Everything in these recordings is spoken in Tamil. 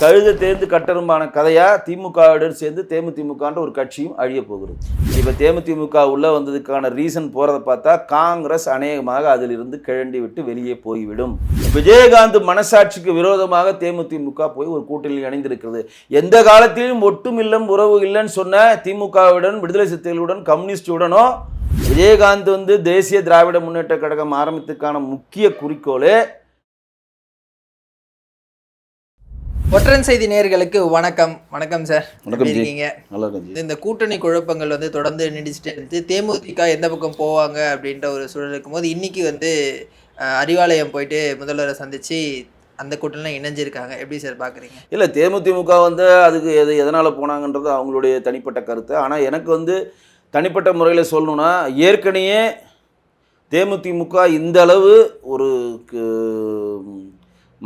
கழுதை தேர்ந்து கட்டரும்பான கதையா திமுகவுடன் சேர்ந்து தேமுதிமுகன்ற ஒரு கட்சியும் அழிய போகிறது. இப்போ தேமுதிமுக உள்ள வந்ததுக்கான ரீசன் போகிறத பார்த்தா காங்கிரஸ் அநேகமாக அதிலிருந்து கிழண்டி விட்டு வெளியே போய்விடும். விஜயகாந்த் மனசாட்சிக்கு விரோதமாக தேமுதிமுக போய் ஒரு கூட்டணியில் இணைந்திருக்கிறது. எந்த காலத்திலும் ஒட்டும் இல்லம் உறவு இல்லைன்னு சொன்ன திமுகவுடன் விடுதலை சிறுத்தைகளுடன் கம்யூனிஸ்டுடனோ விஜயகாந்த் வந்து தேசிய திராவிட முன்னேற்ற கழகம் ஆரம்பித்ததுக்கான முக்கிய குறிக்கோளே ஒற்றன் செய்தி நேயர்களுக்கு வணக்கம். வணக்கம் சார் வணக்கம். இருக்கீங்க? நல்லா இருக்கு இந்த கூட்டணி குழப்பங்கள் வந்து தொடர்ந்து நீடிச்சுட்டு இருந்து தேமுதிக எந்த பக்கம் போவாங்க அப்படின்ற ஒரு சூழல் இருக்கும்போது இன்னைக்கு வந்து அறிவாலயம் போயிட்டு முதல்வரை சந்திச்சு அந்த கூட்டணியில் இணைஞ்சிருக்காங்க. எப்படி சார் பாக்குறீங்க? இல்லை தேமுதிமுக வந்து அதுக்கு எது எதனால் போனாங்கன்றது அவங்களுடைய தனிப்பட்ட கருத்து. ஆனால் எனக்கு வந்து தனிப்பட்ட முறையில் சொல்லணும்னா ஏற்கனவே தேமுதிமுக இந்த அளவு ஒரு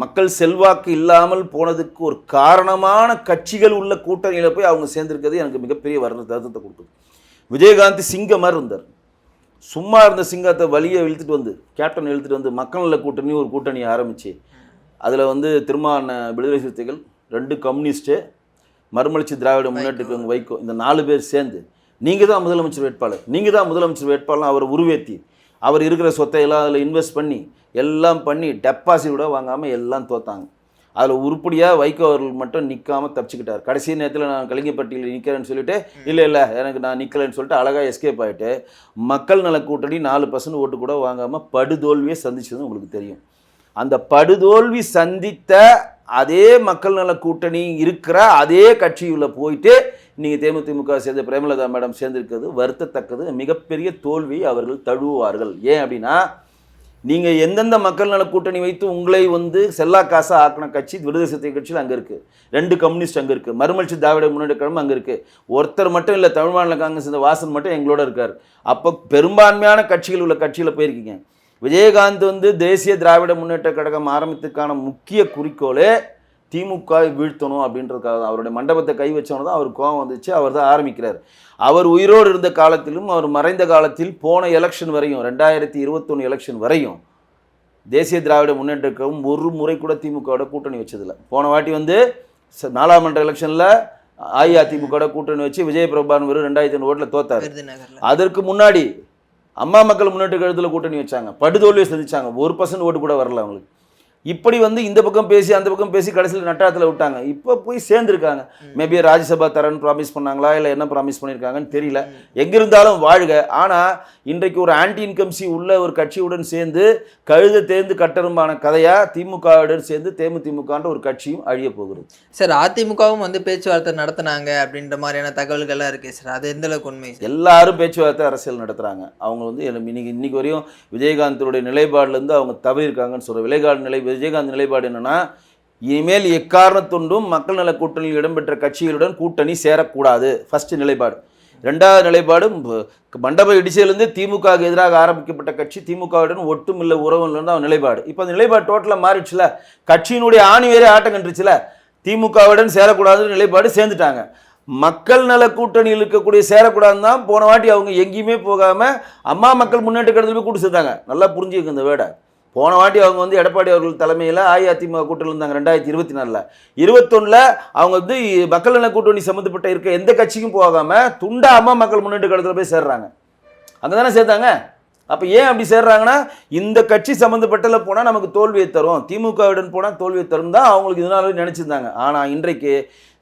மக்கள் செல்வாக்கு இல்லாமல் போனதுக்கு ஒரு காரணமான கட்சிகள் உள்ள கூட்டணியில் போய் அவங்க சேர்ந்திருக்கிறது எனக்கு மிகப்பெரிய வர்ண தருத்தத்தை கொடுக்குது. விஜயகாந்த் சிங்கம் மாதிரி இருந்தார். சும்மா இருந்த சிங்கத்தை வழியை இழுத்துட்டு வந்து கேப்டன் இழுத்துட்டு வந்து மக்கள் நல கூட்டணி ஒரு கூட்டணி ஆரம்பிச்சு. அதில் வந்து திருமான விடுதலை சிறுத்தைகள் ரெண்டு கம்யூனிஸ்ட்டு மறுமலர்ச்சி திராவிட முன்னேற்ற வைகோ இந்த நாலு பேர் சேர்ந்து நீங்கள் தான் முதலமைச்சர் வேட்பாளர் நீங்கள் தான் முதலமைச்சர் வேட்பாளர் அவரை உருவேத்தி அவர் இருக்கிற சொத்தை எல்லாம் அதில் இன்வெஸ்ட் பண்ணி எல்லாம் பண்ணி டெப்பாசிட் கூட வாங்காமல் எல்லாம் தோத்தாங்க. அதில் உருப்படியாக வைகோ அவர்கள் மட்டும் நிற்காம தப்பிச்சுக்கிட்டார். கடைசி நேரத்தில் நான் கலிங்கப்பட்டியில் நிற்கிறேன்னு சொல்லிட்டு இல்லை இல்லை எனக்கு நான் நிற்கலைன்னு சொல்லிட்டு அழகாக எஸ்கேப் ஆகிட்டு மக்கள் நல கூட்டணி நாலு பர்சன்ட் ஓட்டு கூட வாங்காமல் படுதோல்வியை சந்திச்சது உங்களுக்கு தெரியும். அந்த படுதோல்வி சந்தித்த அதே மக்கள் நல கூட்டணி இருக்கிற அதே கட்சியில் போயிட்டு நீங்கள் தேமுதிமுக சேர்ந்த பிரேமலதா மேடம் சேர்ந்திருக்கிறது வருத்தத்தக்கது மிகப்பெரிய தோல்வியை அவர்கள் தழுவுவார்கள். ஏன் அப்படின்னா நீங்கள் எந்தெந்த மக்கள் நல கூட்டணி வைத்து உங்களை வந்து செல்லா காசாக ஆக்கின கட்சி விடுதலை சிறுத்தை கட்சியில் அங்கே இருக்குது ரெண்டு கம்யூனிஸ்ட் அங்கே இருக்குது மறுமலர்ச்சி திராவிட முன்னேற்ற கழகம் அங்கே இருக்குது ஒருத்தர் மட்டும் இல்லை தமிழ் மாநில காங்கிரஸ் இந்த வாசன் மட்டும் எங்களோட இருக்கார். அப்போ பெரும்பான்மையான கட்சிகள் உள்ள கட்சியில் போயிருக்கீங்க. விஜயகாந்த் வந்து தேசிய திராவிட முன்னேற்ற கழகம் ஆரம்பித்ததுக்கான முக்கிய குறிக்கோளே திமுக வீழ்த்தணும் அப்படின்றதுக்காக தான். அவருடைய மண்டபத்தை கை வச்சவன தான் அவர் கோவம் வந்துச்சு. அவர் தான் ஆரம்பிக்கிறார். அவர் உயிரோடு இருந்த காலத்திலும் அவர் மறைந்த காலத்தில் போன எலெக்ஷன் வரையும் ரெண்டாயிரத்தி இருபத்தொன்று எலெக்ஷன் வரையும் தேசிய திராவிட முன்னேற்ற கழகம் ஒரு முறை கூட திமுகவோட கூட்டணி வச்சதில்ல. போன வாட்டி வந்து நாடாளுமன்ற எலெக்ஷனில் அஇஅதிமுகவோட கூட்டணி வச்சு விஜய் பிரபான் வெறும் ரெண்டாயிரத்தி ஐநூறு ஓட்டில் தோத்தார். அதற்கு முன்னாடி அம்மா மக்கள் முன்னேற்ற கழகத்தில் கூட்டணி வச்சாங்க. படுதோல்வியை சந்திச்சாங்க. ஒரு பர்சன்ட் ஓட்டு கூட வரல அவங்களுக்கு. இப்படி வந்து இந்த பக்கம் பேசி அந்த பக்கம் பேசி கடைசியில் நட்டாத்தில் விட்டாங்க. இப்போ போய் சேர்ந்துருக்காங்க. மேபி ராஜ்யசபா தரேன்னு ப்ராமிஸ் பண்ணாங்களா இல்லை என்ன ப்ராமிஸ் பண்ணியிருக்காங்கன்னு தெரியல. எங்க இருந்தாலும் வாழ்க. ஆனால் இன்றைக்கு ஒரு ஆன்டி இன்கம்சி உள்ள ஒரு கட்சியுடன் சேர்ந்து கழுத தேர்ந்து கட்டரும்பான கதையா திமுகவுடன் சேர்ந்து தேமுதிமுகன்ற ஒரு கட்சியும் அழிய போகிறது சார் அதிமுகவும் வந்து பேச்சுவார்த்தை நடத்துனாங்க அப்படின்ற மாதிரியான தகவல்கள்லாம் இருக்கு சார். அது எந்த அளவுக்கு உண்மை எல்லாரும் பேச்சுவார்த்தை அரசியல் நடத்துகிறாங்க அவங்க வந்து இன்னைக்கு இன்னைக்கு வரையும் விஜயகாந்தோடைய நிலைப்பாடுலேருந்து அவங்க தவறியிருக்காங்கன்னு சொல்கிறேன் விஜயகாந்த் நிலை விஜயகாந்த் நிலைப்பாடு என்னென்னா இனிமேல் எக்காரணத்துண்டும் மக்கள் நல கூட்டணியில் இடம்பெற்ற கட்சிகளுடன் கூட்டணி சேரக்கூடாது. ஃபர்ஸ்ட் நிலைப்பாடு. ரெண்டாவது நிலைப்பாடு மண்டப இடிச்சையிலிருந்து திமுகவுக்கு எதிராக ஆரம்பிக்கப்பட்ட கட்சி திமுகவுடன் ஒட்டும் இல்லை இல்லைன்னு அவன் நிலைப்பாடு. இப்போ அந்த நிலைப்பாடு டோட்டலாக மாறிடுச்சுல? கட்சியினுடைய ஆணி வேறே ஆட்டம் கண்டுச்சுல திமுகவுடன் சேரக்கூடாதுன்னு நிலைப்பாடு சேர்ந்துட்டாங்க. மக்கள் நல கூட்டணியில் இருக்கக்கூடிய சேரக்கூடாதுன்னு தான் போன வாட்டி அவங்க எங்கேயுமே போகாமல் அம்மா மக்கள் முன்னேற்ற கழகத்தில் போய் கூட்டு சேர்த்தாங்க. நல்லா புரிஞ்சுக்க இந்த வேடை. போன வாட்டி அவங்க வந்து எடப்பாடி அவர்கள் தலைமையில் அஇஅதிமுக கூட்டணியில் இருந்தாங்க ரெண்டாயிரத்தி இருபத்தி நாலில். இருபத்தொன்னில் அவங்க வந்து மக்கள் நல கூட்டணி சம்மந்தப்பட்ட இருக்க எந்த கட்சிக்கும் போகாமல் துண்டா அம்மா மக்கள் முன்னேற்ற கழகத்தில் போய் சேர்றாங்க. அங்கே தானே சேர்த்தாங்க அப்போ ஏன் அப்படி சேர்றாங்கன்னா இந்த கட்சி சம்மந்தப்பட்டதில் போனால் நமக்கு தோல்வியை தரும். திமுகவுடன் போனால் தோல்வியை தரும் தான் அவங்களுக்கு இதனால நினச்சிருந்தாங்க. ஆனால் இன்றைக்கு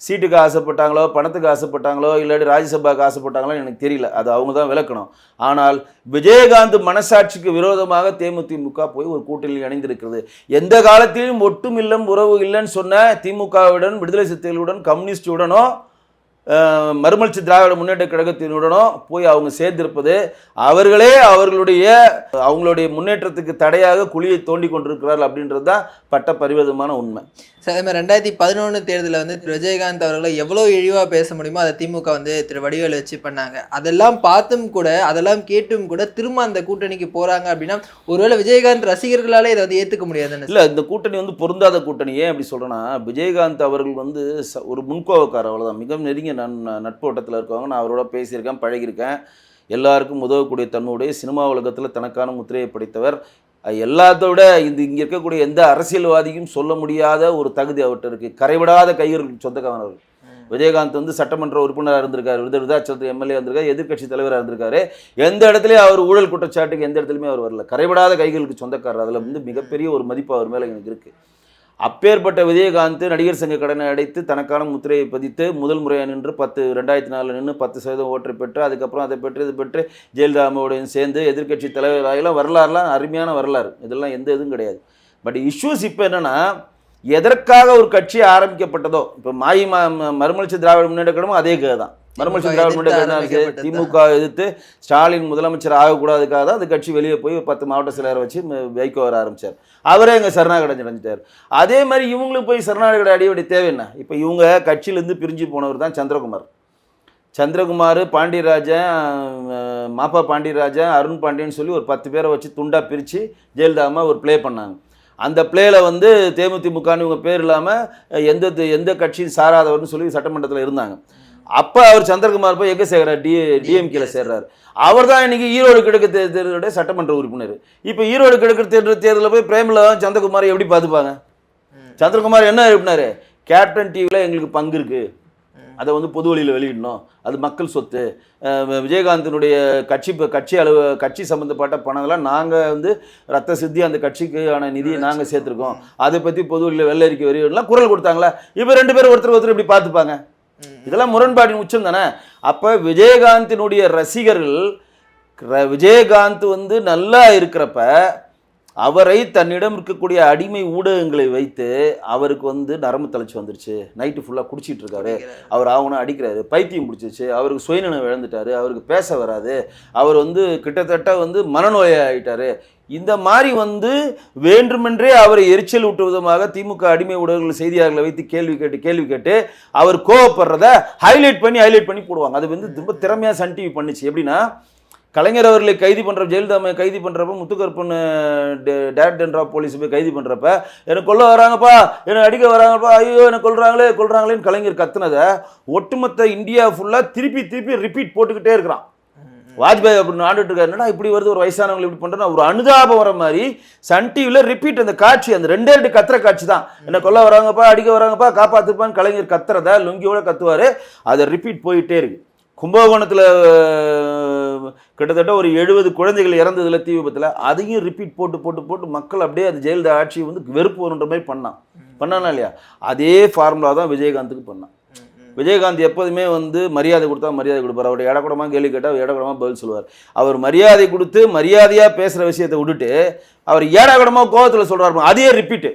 சீட்டுக்கு ஆசைப்பட்டாங்களோ பணத்துக்கு ஆசைப்பட்டாங்களோ இல்லாட்டி ராஜ்யசபாவுக்கு ஆசைப்பட்டாங்களோ எனக்கு தெரியல. அது அவங்க தான் விளக்கணும். ஆனால் விஜயகாந்த் மனசாட்சிக்கு விரோதமாக தேமுதிமுக போய் ஒரு கூட்டணியில் இணைந்திருக்கிறது. எந்த காலத்திலும் ஒட்டும் இல்லம் உறவு இல்லைன்னு சொன்ன திமுகவுடன் விடுதலை சிறுத்தைகளுடன் கம்யூனிஸ்டுடனோ மறுமலர்ச்சி திராவிட முன்னேற்ற கழகத்தினுடனும் போய் அவங்க சேர்ந்திருப்பது அவர்களே அவர்களுடைய அவங்களுடைய முன்னேற்றத்துக்கு தடையாக குழியை தோண்டி கொண்டிருக்கிறார்கள் அப்படின்றது தான் பட்ட பரிவதமான உண்மை. சார் அதே மாதிரி ரெண்டாயிரத்தி பதினொன்று தேர்தலில் வந்து திரு விஜயகாந்த் அவர்களை எவ்வளோ இழிவாக பேச முடியுமோ அதை திமுக வந்து திரு வடிவேல் வச்சு பண்ணாங்க. அதெல்லாம் பார்த்தும் கூட அதெல்லாம் கேட்டும் கூட திரும்ப அந்த கூட்டணிக்கு போகிறாங்க அப்படின்னா ஒருவேளை விஜயகாந்த் ரசிகர்களாலே இதை வந்து ஏற்றுக்க முடியாதுன்னு இல்லை இந்த கூட்டணி வந்து பொருந்தாத கூட்டணி. ஏன் அப்படி சொல்கிறேன்னா விஜயகாந்த் அவர்கள் வந்து ச- ஒரு முன்கோவக்காரர் அவ்வளோதான் மிக நெருங்கிய நன் நட்பு ஓட்டத்தில் இருக்கவங்க. நான் அவரோட பேசியிருக்கேன் பழகியிருக்கேன். எல்லாருக்கும் உதவக்கூடிய தன்னுடைய சினிமா உலகத்தில் தனக்கான முத்திரையை படைத்தவர். அது எல்லாத்த விட இந்த இங்கே இருக்கக்கூடிய எந்த அரசியல்வாதியும் சொல்ல முடியாத ஒரு தகுதி அவர்கிட்ட இருக்குது கரைவிடாத கைகளுக்கு சொந்தக்காரர்கள். விஜயகாந்த் வந்து சட்டமன்ற உறுப்பினராக இருந்திருக்காரு. விருது விருதாச்சலத்தில் எம்எல்ஏ இருந்திருக்காரு. எதிர்க்கட்சி தலைவராக இருந்திருக்காரு. எந்த இடத்துலையும் அவர் ஊழல் குற்றச்சாட்டுக்கு எந்த இடத்துலையுமே அவர் வரல. கரைவிடாத கைகளுக்கு சொந்தக்காரர். அதில் வந்து மிகப்பெரிய ஒரு மதிப்பு அவர் மேலே எனக்கு இருக்குது அப்பேற்பட்ட விஜயகாந்த் நடிகர் சங்க கடனை அடைத்து தனக்கான முத்திரையை பதித்து முதல் முறையாக நின்று பத்து ரெண்டாயிரத்தி நாலில் நின்று பத்து சதவீதம் ஓட்டை பெற்று அதுக்கப்புறம் அதை பெற்று இது பெற்று ஜெயலலிதாவுடன் சேர்ந்து எதிர்கட்சி தலைவராகலாம் வரலாறுலாம் அருமையான வரலாறு. இதெல்லாம் எந்த இதுவும் கிடையாது. பட் இஷ்யூஸ் இப்போ என்னென்னா எதற்காக ஒரு கட்சி ஆரம்பிக்கப்பட்டதோ இப்போ மாயி மா ம- மறுமலர்ச்சி திராவிட முன்னேற்ற கழகமும் அதே கதை தான். மறுமலர்ச்சி திமுக திமுக எதிர்த்து ஸ்டாலின் முதலமைச்சர் ஆகக்கூடாதுக்காக தான் அந்த கட்சி வெளியே போய் பத்து மாவட்ட செயலரை வச்சு ம- வைகோ வர ஆரம்பிச்சார். அவரே எங்க சரணாகடை அடைஞ்சிட்டார். அதே மாதிரி இவங்களும் போய் சரணாகடை வேண்டிய தேவை என்ன? இப்போ இவங்க கட்சியிலேருந்து பிரிஞ்சு போனவர் தான் சந்திரகுமார். சந்திரகுமார் பாண்டியராஜன் மாப்பா பாண்டியராஜன் அருண் பாண்டியன்னு சொல்லி ஒரு பத்து பேரை வச்சு துண்டா பிரித்து ஜெயலலிதா அம்மா ஒரு ப்ளே பண்ணாங்க. அந்த பிளேல வந்து தேமுதிமுகன்னு இவங்க பேர் இல்லாமல் எந்த எந்த கட்சியும் சாராதவர்னு சொல்லி சட்டமன்றத்தில் இருந்தாங்க. அப்போ அவர் சந்திரகுமார் போய் எங்கே சேர்கிறார் டி டிஎம்கேல சேர்றாரு. அவர் தான் இன்னைக்கு ஈரோடு கிழக்கு தேர்தலுடைய சட்டமன்ற உறுப்பினர். இப்போ ஈரோடு கிழக்கு தேர்தல் தேர்தலில் போய் பிரேமலதான் சந்திரகுமார் எப்படி பார்த்துப்பாங்க சந்திரகுமார் என்ன எழுப்பினாரு? கேப்டன் டிவியில் எங்களுக்கு பங்கு இருக்கு. அதை வந்து பொது வழியில் வெளியிடணும். அது மக்கள் சொத்து. விஜயகாந்தினுடைய கட்சி கட்சி அளவு கட்சி சம்மந்தப்பட்ட பணங்கள்லாம் நாங்கள் வந்து ரத்த சித்தி அந்த கட்சிக்கான நிதியை நாங்கள் சேர்த்துருக்கோம். அதை பற்றி பொது வழியில் வெள்ளை அறிக்கை வெளியிடலாம் குரல் கொடுத்தாங்களா? இப்போ ரெண்டு பேரும் ஒருத்தர் ஒருத்தர் இப்படி பார்த்துப்பாங்க இதெல்லாம் முரண்பாட்டின் உச்சம் தானே? அப்போ விஜயகாந்தினுடைய ரசிகர்கள் விஜயகாந்த் வந்து நல்லா இருக்கிறப்ப அவரை தன்னிடம் இருக்கக்கூடிய அடிமை ஊடகங்களை வைத்து அவருக்கு வந்து நரம்பு தளர்ச்சி வந்துருச்சு. நைட்டு ஃபுல்லாக குடிச்சிட்டு இருக்காரு. அவர் ஆகுனா அடிக்கிறாரு. பைத்தியம் பிடிச்சிச்சு அவருக்கு சுயநினைவு இழந்துட்டாரு. அவருக்கு பேச வராது. அவர் வந்து கிட்டத்தட்ட வந்து மனநோய் ஆயிட்டாரு இந்த மாதிரி வந்து வேண்டுமென்றே அவரை எரிச்சல் ஊட்டும் விதமாக திமுக அடிமை ஊடகங்கள் செய்தியாளர்களை வைத்து கேள்வி கேட்டு கேள்வி கேட்டு அவர் கோவப்படுறத ஹைலைட் பண்ணி ஹைலைட் பண்ணி போடுவாங்க. அது வந்து ரொம்ப திறமையாக சன் டிவி பண்ணுச்சு. எப்படின்னா கலைஞர் அவர்களை கைது பண்ணுற ஜெயலலிதா கைது பண்ணுறப்ப முத்துக்கருப்பன் டேரக்ட் அண்ட் போலீஸ் போய் கைது பண்ணுறப்ப என்னை கொல்ல வராங்கப்பா என்னை அடிக்க வராங்கப்பா ஐயோ என்னை கொள்றாங்களே கொள்றாங்களேன்னு கலைஞர் கத்துனதை ஒட்டுமொத்த இந்தியா ஃபுல்லாக திருப்பி திருப்பி ரிப்பீட் போட்டுக்கிட்டே இருக்கிறான். வாஜ்பாய் அப்படின்னு ஆண்டுட்டு இருக்காரு. என்னடா இப்படி வருது? ஒரு வயசானவங்க இப்படி பண்ணுறா ஒரு அனுதாபம் வர மாதிரி சன் டிவியில் ரிப்பீட் அந்த காட்சி அந்த ரெண்டே ரெண்டு கத்துற காட்சி தான். என்ன கொல்ல வராங்கப்பா அடிக்க வராங்கப்பா காப்பாத்துப்பான்னு கலைஞர் கத்துறத லுங்கியோட கத்துவார். அதை ரிப்பீட் போயிட்டே இருக்கு. கும்பகோணத்தில் கிட்டத்தட்ட ஒரு எழுபது குழந்தைகள் இறந்ததுல தீ விபத்தில் அதையும் ரிப்பீட் போட்டு போட்டு போட்டு மக்கள் அப்படியே அது ஜெயலலிதா ஆட்சியை வந்து வெறுப்பு வருன்ற மாதிரி பண்ணான். பண்ணானா இல்லையா? அதே ஃபார்முலா தான் விஜயகாந்துக்கு பண்ணான். விஜயகாந்த் எப்போதுமே வந்து மரியாதை கொடுத்தா மரியாதை கொடுப்பார். அவருடைய இடக்கூடமாக கேள்வி கேட்டால் இடக்கூடமாக பதில் சொல்லுவார். அவர் மரியாதை கொடுத்து மரியாதையாக பேசுகிற விஷயத்தை விட்டுட்டு அவர் ஏடாகூடமாக கோவத்தில் சொல்கிறார் அதே ரிப்பீட்டு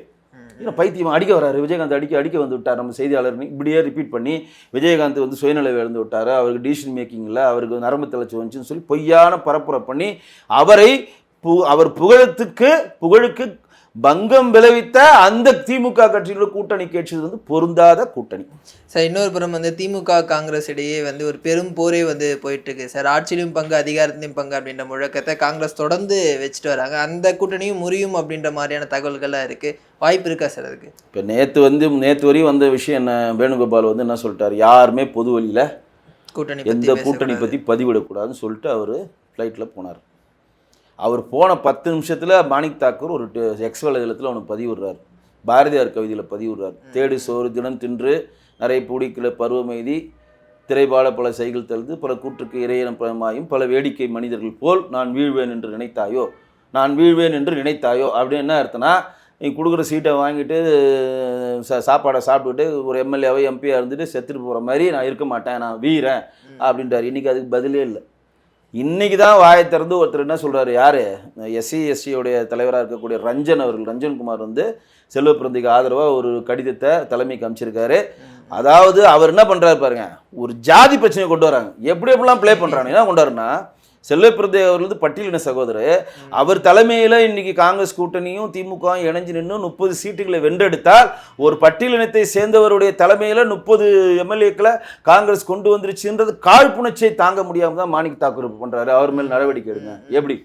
ஏன்னா பைத்தியம் அடிக்க வராரு விஜயகாந்த் அடிக்க அடிக்க வந்து விட்டார். நம்ம செய்தியாளர் இப்படியே ரிப்பீட் பண்ணி விஜயகாந்த் வந்து சுயநிலை இழந்து விட்டார். அவருக்கு டிசிஷன் மேக்கிங்கில் அவருக்கு நரம்பு தளர்ச்சி வந்துச்சுன்னு சொல்லி பொய்யான பரப்புரை பண்ணி அவரை பு அவர் புகழத்துக்கு புகழுக்கு பங்கம் விளைவித்த அந்த திமுக கட்சியோட கூட்டணி கட்சி வந்து பொருந்தாத கூட்டணி. சார் இன்னொரு புறம் வந்து திமுக காங்கிரஸ் இடையே வந்து ஒரு பெரும் போரே வந்து போயிட்டு இருக்கு சார் ஆட்சியிலும் பங்கு அதிகாரத்திலும் பங்கு அப்படின்ற முழக்கத்தை காங்கிரஸ் தொடர்ந்து வச்சுட்டு வராங்க. அந்த கூட்டணியும் முறியும் அப்படின்ற மாதிரியான தகவல்கள்லாம் இருக்கு. வாய்ப்பு இருக்கா சார் அதுக்கு? இப்போ நேற்று வந்து நேற்று வரையும் வந்த விஷயம் என்ன? வேணுகோபால் வந்து என்ன சொல்லிட்டார்? யாருமே பொது வழியில் கூட்டணி எந்த கூட்டணி. பற்றி பதிவிடக்கூடாதுன்னு சொல்லிட்டு அவர் ஃப்ளைட்டில் போனார். அவர் போன பத்து நிமிஷத்தில் மாணிக் தாக்கூர் ஒரு எக்ஸ் வலைதளத்தில் அவனுக்கு பதிவிடுறார். பாரதியார் கவிதையில் பதிவிடுறார். தேடு சோறு தினம் தின்று நிறைய பூடிக்கிற பருவமெய்தி திரைபால பல சைகள் தழுது பல கூற்றுக்கு இறையன பலமாயும் பல வேடிக்கை மனிதர்கள் போல் நான் வீழ்வேன் என்று நினைத்தாயோ? நான் வீழ்வேன் என்று நினைத்தாயோ? அப்படின்னு என்ன அர்த்தம்னா நீ கொடுக்குற சீட்டை வாங்கிட்டு சா சாப்பாடை சாப்பிட்டுட்டு ஒரு எம்எல்ஏவோ எம்பியாக இருந்துட்டு செத்துட்டு போகிற மாதிரி நான் இருக்க மாட்டேன் நான் வீரேன் அப்படின்றார். இன்றைக்கி அதுக்கு பதிலே இல்லை. இன்னைக்கு தான் வாயை திறந்து ஒருத்தர் என்ன சொல்கிறாரு யார்? எஸ்சி எஸ்சியோடைய தலைவராக இருக்கக்கூடிய ரஞ்சன் அவர்கள். ரஞ்சன்குமார் வந்து செல்வ பிறந்திக்கு ஆதரவாக ஒரு கடிதத்தை தலைமைக்கு அமைச்சிருக்காரு. அதாவது அவர் என்ன பண்ணுறாரு பாருங்க ஒரு ஜாதி பிரச்சனையை கொண்டு வராங்க. எப்படி எப்படிலாம் ப்ளே பண்ணுறாங்க என்ன கொண்டாருன்னா வரனா செல்வ பிறந்தை அவர் வந்து பட்டியலின சகோதரர். அவர் தலைமையில் இன்னைக்கு காங்கிரஸ் கூட்டணியும் திமுக இணைஞ்சு நின்று முப்பது சீட்டுகளை வென்றெடுத்தால் ஒரு பட்டியலினத்தை சேர்ந்தவருடைய தலைமையில் முப்பது எம்எல்ஏக்களை காங்கிரஸ் கொண்டு வந்துருச்சுன்றது காழ்ப்புணர்ச்சியை தாங்க முடியாமல் தான் மாணிக் தாக்கூர் பண்றாரு. அவர் மேல் நடவடிக்கை எடுங்க. எப்படி?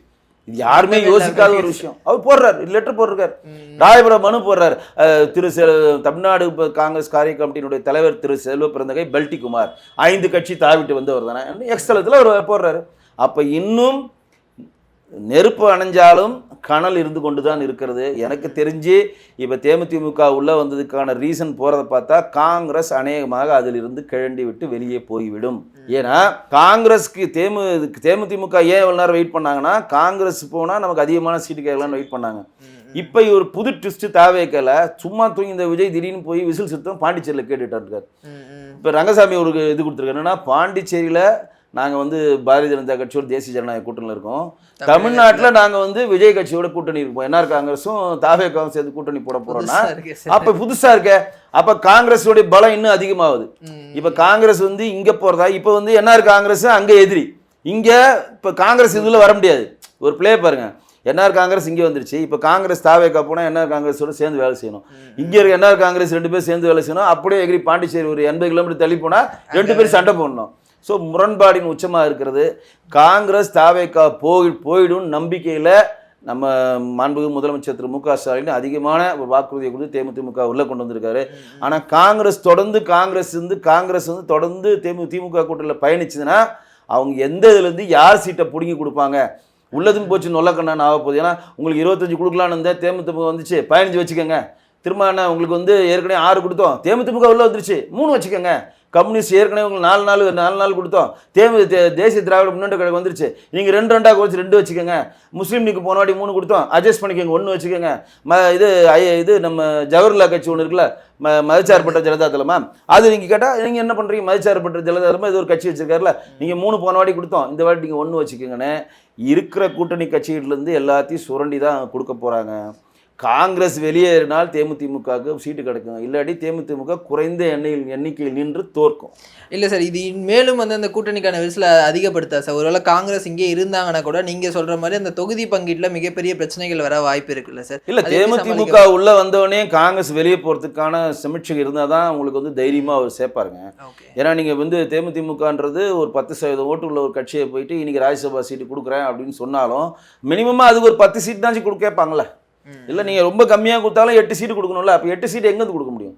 இது யாருமே யோசிக்காத ஒரு விஷயம். அவர் போடுறாரு. லெட்டர் போட்டிருக்காரு. ராயபுரம் மனு போடுறாரு. திரு தமிழ்நாடு காங்கிரஸ் காரிய கமிட்டியினுடைய தலைவர் திரு செல்வ பிறந்தகை பெல்டி குமார் ஐந்து கட்சி தாவிட்டு வந்தவர் தானே. எக்ஸ்தலத்தில் அவர் போடுறாரு. அப்போ இன்னும் நெருப்பு அணைஞ்சாலும் கனல் இருந்து கொண்டு தான் இருக்கிறது. எனக்கு தெரிஞ்சு இப்போ தேமுதிமுக உள்ளே வந்ததுக்கான ரீசன் போகிறத பார்த்தா காங்கிரஸ் அநேகமாக அதிலிருந்து கிளண்டி விட்டு வெளியே போய்விடும். ஏன்னா காங்கிரஸ்க்கு தேமு தேமுதிமுக ஏன் இவ்வளோ நேரம் வெயிட் பண்ணாங்கன்னா காங்கிரஸ் போனால் நமக்கு அதிகமான சீட்டு கேட்கலாம்னு வெயிட் பண்ணாங்க. இப்போ இவர் புது ட்விஸ்ட்டு தேவைக்கல சும்மா தூங்கி இந்த விஜய் திடீர்னு போய் விசில் சுத்தம் பாண்டிச்சேரியில் கேட்டுட்டு இருக்காரு. இப்போ ரங்கசாமி ஒரு இது கொடுத்துருக்காரு. என்னன்னா பாண்டிச்சேரியில் நாங்கள் வந்து பாரதிய ஜனதா கட்சியோட தேசிய ஜனநாயக கூட்டணியில் இருக்கோம். தமிழ்நாட்டில்? நாங்கள் வந்து விஜய் கட்சியோட கூட்டணி இருப்போம். என்ஆர் காங்கிரஸும் தாவேக்காவும் சேர்ந்து கூட்டணி போட போகிறோம்னா சார். அப்போ புதுசாக இருக்க. அப்போ காங்கிரஸோடைய பலம் இன்னும் அதிகமாகுது. இப்போ காங்கிரஸ் வந்து இங்கே போகிறதா இப்போ வந்து என்ஆர் காங்கிரஸ்? அங்கே எதிரி. இங்கே இப்போ காங்கிரஸ் இதில் வர முடியாது. ஒரு ப்ளே பாருங்க. என்ஆர் காங்கிரஸ்? இங்கே வந்துருச்சு. இப்போ காங்கிரஸ் தாவேக்கா போனால் என்ஆர் காங்கிரஸோட சேர்ந்து வேலை செய்யணும். இங்கே இருக்க என்ஆர் காங்கிரஸ்? ரெண்டு பேர் சேர்ந்து வேலை செய்யணும். அப்படியே எகிரி பாண்டிச்சேரி ஒரு எண்பது கிலோமீட்டர் தள்ளி போனால் ரெண்டு பேரும் சண்டை போடணும். ஸோ முரண்பாடின் உச்சமாக இருக்கிறது. காங்கிரஸ் தாவேக்கா போய் போயிடும் நம்பிக்கையில் நம்ம மாண்புமிகு முதலமைச்சர் திரு மு க ஸ்டாலின் அதிகமான ஒரு வாக்குறுதியை கொடுத்து தேமுதிமுக உள்ளே கொண்டு வந்திருக்காரு. ஆனால் காங்கிரஸ் தொடர்ந்து காங்கிரஸ் இருந்து காங்கிரஸ் வந்து தொடர்ந்து தேமு திமுக கூட்டத்தில் பயணிச்சதுன்னா அவங்க எந்த இதுலேருந்து யார் சீட்டை பிடுங்கி கொடுப்பாங்க? உள்ளதும் போச்சு நொல்லக்கண்ணான்னு ஆக போகுது. ஏன்னா உங்களுக்கு இருபத்தஞ்சு கொடுக்கலான்னு இருந்தால் தேமுதிமுக வந்துச்சு பயணிஞ்சு வச்சுக்கோங்க. திரும்ப என்ன உங்களுக்கு வந்து ஏற்கனவே ஆறு கொடுத்தோம் தேமுதிமுக உள்ளே வந்துருச்சு மூணு வச்சுக்கோங்க. கம்யூனிஸ்ட் ஏற்கனவே உங்களுக்கு நாலு நாள் நாலு நாள் கொடுத்தோம். தேமு தேசிய திராவிட முன்னேற்ற கழகம் வந்துருச்சு. நீங்கள் ரெண்டு ரெண்டாக குறைச்சி ரெண்டு வச்சுக்கோங்க. முஸ்லீம் லீக் போன வாட்டி மூணு கொடுத்தோம். அட்ஜஸ்ட் பண்ணிக்கோங்க ஒன்று வச்சுக்கோங்க. ம இது ஐ- இது நம்ம ஜவஹர்லால் கட்சி ஒன்று இருக்குல்ல ம மதச்சார்பற்ற ஜனதா தளமா அது நீங்கள் கேட்டால் நீங்கள் என்ன பண்ணுறீங்க மதச்சார்பற்ற ஜனதா தளமா இது ஒரு கட்சி வச்சுருக்காருல நீங்கள் மூணு போன வாட்டி கொடுத்தோம். இந்த வாட்டி நீங்கள் ஒன்று வச்சுக்கோங்கன்னு இருக்கிற கூட்டணி கட்சிகிட்டேருந்து எல்லாத்தையும் சுரண்டி தான் கொடுக்க போகிறாங்க காங்கிரஸ் வெளியேறினால் தேமுதிமுகவுக்கு சீட்டு கிடைக்கும். இல்லாட்டி தேமுதிமுக குறைந்த எண்ணில் எண்ணிக்கையில் நின்று தோற்கும். இல்ல சார் இது மேலும் வந்து அந்த கூட்டணிக்கான விசில அதிகப்படுத்தா சார். ஒருவேளை காங்கிரஸ் இங்கே இருந்தாங்கன்னா கூட நீங்க சொல்ற மாதிரி அந்த தொகுதி பங்கீட்டுல மிகப்பெரிய பிரச்சனைகள் வர வாய்ப்பு இருக்குல்ல சார். இல்ல தேமுதிமுக உள்ள வந்தவொடனே காங்கிரஸ் வெளியே போறதுக்கான சமீட்சை இருந்தால் தான் உங்களுக்கு வந்து தைரியமா அவர் சேர்ப்பாருங்க. ஏன்னா நீங்க வந்து தேமுதிமுகன்றது ஒரு பத்து சதவீதம் ஓட்டு உள்ள ஒரு கட்சியை போயிட்டு இன்னைக்கு ராஜ்யசபா சீட்டு கொடுக்குறேன் அப்படின்னு சொன்னாலும் மினிமமா அதுக்கு ஒரு பத்து சீட்னாச்சும் கொடுக்க கேட்பாங்கல்ல இல்ல நீங்க ரொம்ப கம்மியா கொடுத்தாலும் எட்டு சீட்டு கொடுக்கணும்ல. அப்ப எட்டு சீட் எங்கேருந்து கொடுக்க முடியும்?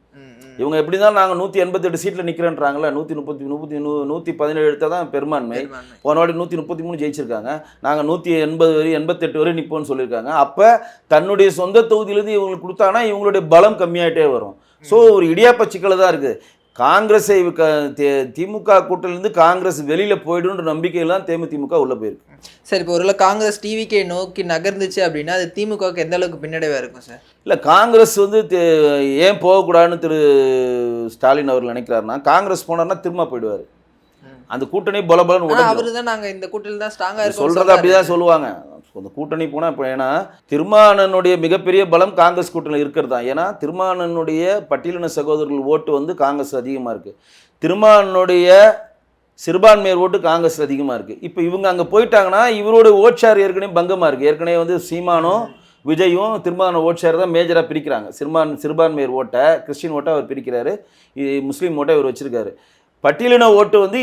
இவங்க எப்படி தான் நாங்கள் நூற்றி எண்பத்தெட்டு சீட்டில் நிற்கிறேன்றாங்களே நூற்றி முப்பத்தி முப்பத்தி நூ நூற்றி பதினேழு எடுத்தால் தான் பெரும்பான்மை. போன வாட்டி நூற்றி முப்பத்தி மூணு ஜெயிச்சிருக்காங்க. நாங்கள் நூற்றி எண்பது வரை எண்பத்தெட்டு வரை நிற்போம்னு சொல்லியிருக்காங்க. அப்போ தன்னுடைய சொந்த தொகுதியிலேருந்து இவங்களுக்கு கொடுத்தாங்கன்னா இவங்களுடைய பலம் கம்மியாயிட்டே வரும். ஸோ ஒரு இடியாப்ப சிக்கல் தான் இருக்குது காங்கிரஸை திமுக கூட்டிலிருந்து காங்கிரஸ் வெளியில் போயிடுன்ற நம்பிக்கையில் தான் தேமுதிமுக உள்ளே போயிருக்கு. சார் இப்போ ஒருவேளை காங்கிரஸ் டிவிகே நோக்கி நகர்ந்துச்சு அப்படின்னா அது திமுகவுக்கு எந்த அளவுக்கு பின்னடைவா இருக்கும் சார்? இல்லை காங்கிரஸ் வந்து ஏன் போகக்கூடாதுன்னு திரு ஸ்டாலின் அவர் நினைக்கிறாருன்னா காங்கிரஸ் போனார்னா திரும்ப போயிடுவார். அந்த கூட்டணி பல பலன். அவரு தான் நாங்க இந்த கூட்டணியில் தான் ஸ்ட்ராங்கா இருக்கோம் சொல்றது அப்படிதான் சொல்லுவாங்க. அந்த கூட்டணி போனால் இப்போ ஏன்னா திருமானனுடைய மிகப்பெரிய பலம் காங்கிரஸ் கூட்டணியில் இருக்கிறது? தான் ஏன்னா திருமானனுடைய பட்டியலின சகோதரர்கள் ஓட்டு வந்து காங்கிரஸ் அதிகமாக இருக்குது திருமானனுடைய சிறுபான்மையர் ஓட்டு காங்கிரஸ் அதிகமாக இருக்குது இப்போ இவங்க அங்கே போயிட்டாங்கன்னா இவரோட ஓட்சார் ஏற்கனவே பங்கமாக இருக்குது ஏற்கனவே வந்து சீமானும் விஜயும் திருமான ஓட் ஷேர் தான் மேஜராக பிரிக்கிறாங்க. சிறுபான் சிறுபான்மையர் ஓட்டை கிறிஸ்டின் ஓட்டை அவர் பிரிக்கிறாரு. முஸ்லீம் ஓட்டை அவர் வச்சுருக்காரு. பட்டியலின ஓட்டு வந்து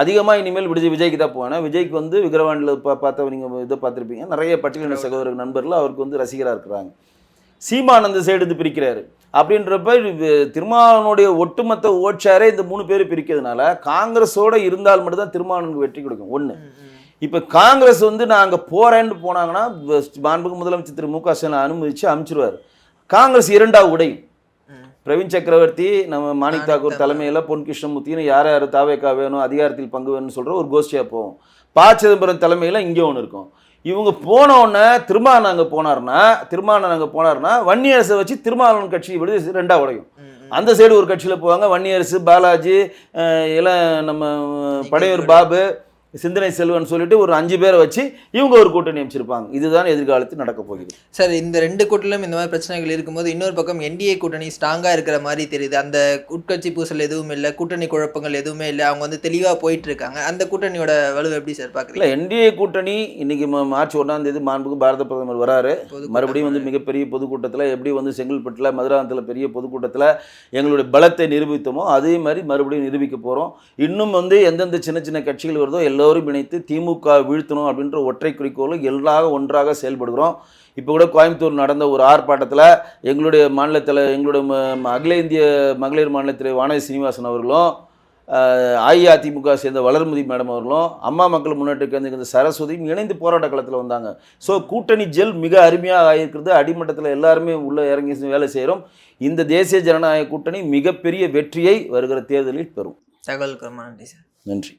அதிகமாக இனிமேல் விஜய் விஜய்க்கு தான் போவேன். விஜய்க்கு வந்து விக்கிரவாண்டில் பா பார்த்த நீங்கள் இதை பார்த்துருப்பீங்க. நிறைய பட்டியலின சகோதர நண்பர்கள் அவருக்கு வந்து ரசிகராக இருக்கிறாங்க. சீமானந்த சைடு இது பிரிக்கிறாரு. அப்படின்றப்ப இது திருமாவளவனுடைய ஒட்டுமொத்த ஓட்சாரே இந்த மூணு பேர் பிரிக்கிறதுனால காங்கிரஸோட இருந்தால் மட்டும்தான் திருமாவளவனுக்கு வெற்றி கொடுக்கும். ஒன்று இப்போ காங்கிரஸ் வந்து நான் அங்கே போகிறேன்னு போனாங்கன்னா மாண்புமிகு முதலமைச்சர் திரு மு க ஸ்டாலின் அனுமதிச்சு அனுப்பிச்சிருவார் காங்கிரஸ் இரண்டா உடையும் பிரவீன் சக்கரவர்த்தி நம்ம மாணிக் தாக்கூர் தலைமையில் பொன் கிருஷ்ணமூர்த்தின்னு யார் யார் தாவேக்கா வேணும் அதிகாரத்தில் பங்கு வேணும்னு சொல்கிற ஒரு கோஷ்டியாக போவோம். ப. சிதம்பரம் தலைமையில் இங்கே ஒன்று இருக்கும். இவங்க போன உடனே திருமாவளவன் அங்கே போனார்னா திருமாவளவன் அங்கே போனார்னா வன்னியரசை வச்சு திருமாவளவன் கட்சி விடுதலை ரெண்டா உடையும். அந்த சைடு ஒரு கட்சியில் போவாங்க வன்னியரசு பாலாஜி இளம் நம்ம படையூர். பாபு சிந்தனை செல்வன் சொல்லிட்டு ஒரு அஞ்சு பேரை வச்சு இவங்க ஒரு கூட்டணி அமைச்சிருப்பாங்க. இதுதான் எதிர்காலத்தில் நடக்க போகுது சார் இந்த ரெண்டு கூட்டணிலும் இந்த மாதிரி பிரச்சனைகள் இருக்கும்போது இன்னொரு பக்கம் என்டிஏ கூட்டணி ஸ்ட்ராங்கா இருக்கிற மாதிரி தெரியுது. அந்த உட்கட்சி பூசல் எதுவும் இல்லை கூட்டணி குழப்பங்கள் எதுவுமே இல்லை. அவங்க வந்து தெளிவா போயிட்டு இருக்காங்க அந்த கூட்டணியோட வலு எப்படி சார் பாக்குறீங்க இல்லை என்டிஏ கூட்டணி இன்னைக்கு மார்ச் ஒன்றாம் தேதி மாண்புக்கு பாரத பிரதமர் வராரு. மறுபடியும் வந்து மிகப்பெரிய பொதுக்கூட்டத்தில் எப்படி வந்து செங்கல்பட்டில் மதுராந்தகத்தில் பெரிய பொதுக்கூட்டத்தில் எங்களுடைய பலத்தை நிரூபித்தோமோ அதே மாதிரி மறுபடியும் நிரூபிக்க போகிறோம் இன்னும் வந்து எந்தெந்த சின்ன சின்ன கட்சிகள் வருதோ எல்லோரும் இணைத்து திமுக வீழ்த்தணும் அப்படின்ற ஒற்றை குறிக்கோளில் எல்லாரும் ஒன்றாக செயல்படுகிறோம். இப்போ கூட கோயம்புத்தூர் நடந்த ஒரு ஆர்ப்பாட்டத்தில் எங்களுடைய மாநிலத்தில் எங்களுடைய அகில இந்திய மகளிர் மாநிலத்தில் வானதி சீனிவாசன் அவர்களும் அஇஅதிமுக சேர்ந்த வளர்மதி மேடம் அவர்களும் அம்மா மக்கள் வந்து இந்த சரஸ்வதியும் இணைந்து போராட்ட களத்தில் வந்தாங்க. ஸோ கூட்டணி ஜெல் மிக அருமையாக ஆகியிருக்கிறது அடிமட்டத்தில் எல்லாருமே உள்ளே இறங்கி வேலை செய்கிறோம் இந்த தேசிய ஜனநாயக கூட்டணி மிகப்பெரிய வெற்றியை வருகிற தேர்தலில் பெறும். தகவலுக்கு நன்றி சார். நன்றி.